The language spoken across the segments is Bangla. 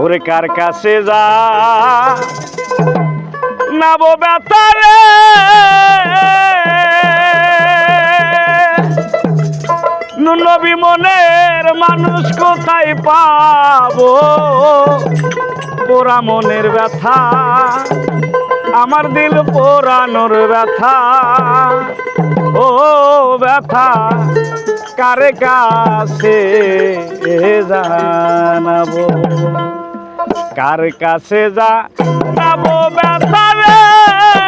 ওরে কার কাছে যা? নাবো বেতারে নবী মনের মানুষ কোথায় পাবো? পোড়া মনের ব্যথা, আমার দিল পোড়ানোর ব্যথা। ও ব্যথা, কারে কাছে জানাব? কার কাছে যা যাব ব্যথা রে।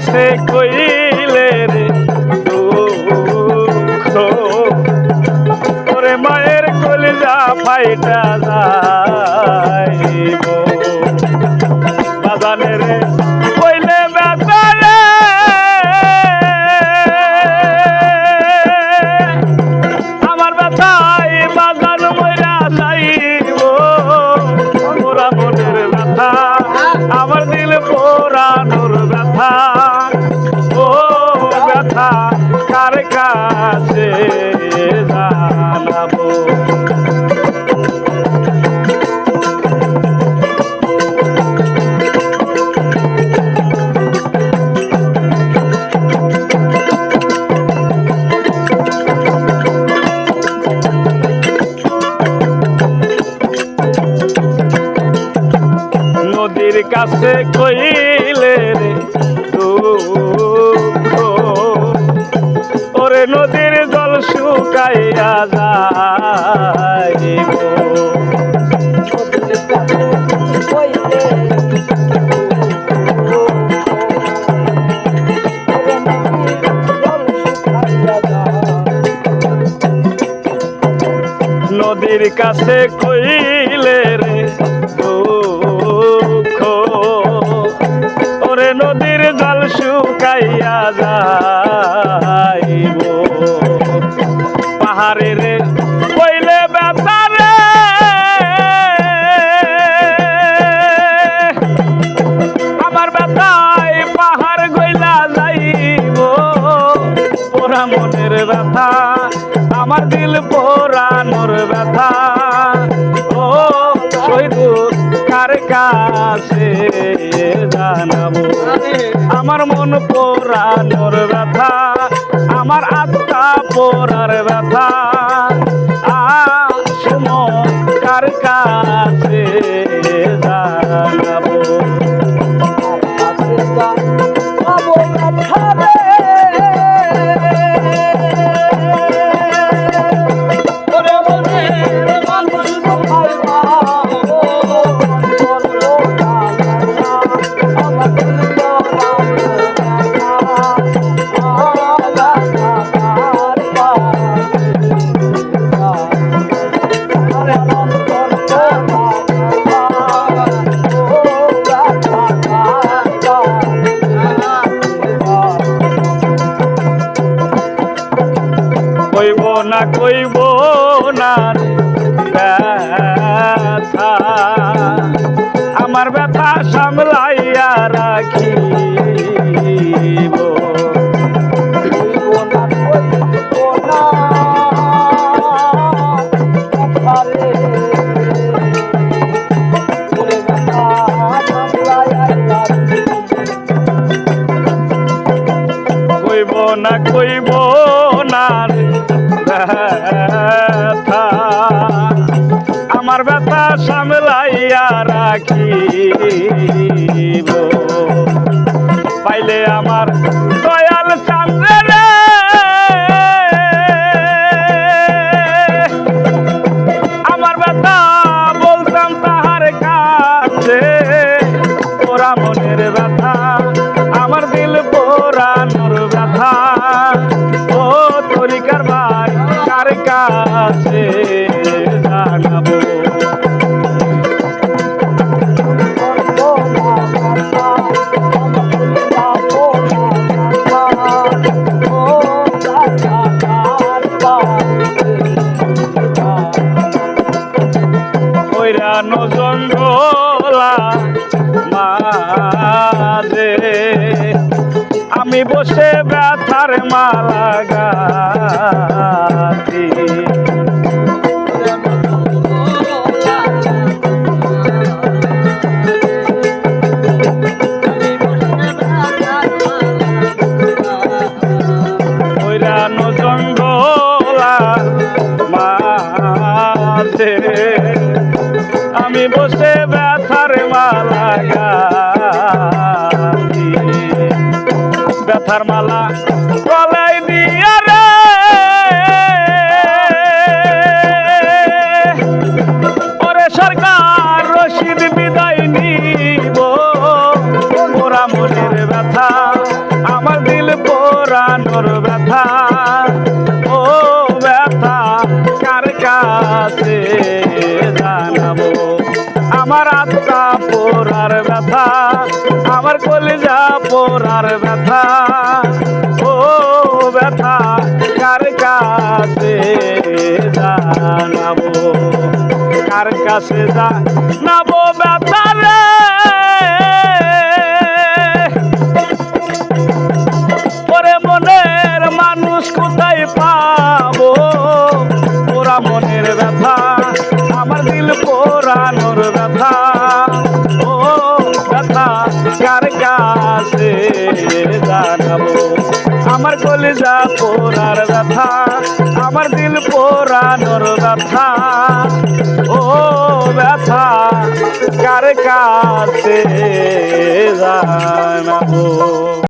কাছে কইলে রে দুঃখ। ওরে মায়ের কলিজা ফাইটা কাছে কইলে রে ওরে নদীর জল শুকাইয়া যাইব। নদীর কাছে কইলে রে দুঃখ। পোড়া মনের ব্যথা, আমার দিল পোড়ানোর ব্যথা। ও শহীদুর কার কাছে জানাব? আমার মন পোড়ানোর ব্যথা, আমার আত্মা পোড়ার ব্যথা। কইব না রে ব্যথা। আমার ব্যথা সামলাইয়া কইব না কইব ওরা আমি বসে ব্যথার মালা গাছি ব্যথার মালা গলাই দিয়া রে। ওরে সরকার রশিদ বিদায় নিব ওরা মনের ব্যথা পোড়ার ব্যথা। ও ব্যথা কার কাছে জানাব? কার কাছে জানাব ব্যথা রে? আমার কলিজা পোড়ার ব্যথা আমার দিল পোড়ানোর ব্যথা। ও ব্যথা কার কাছে জানাব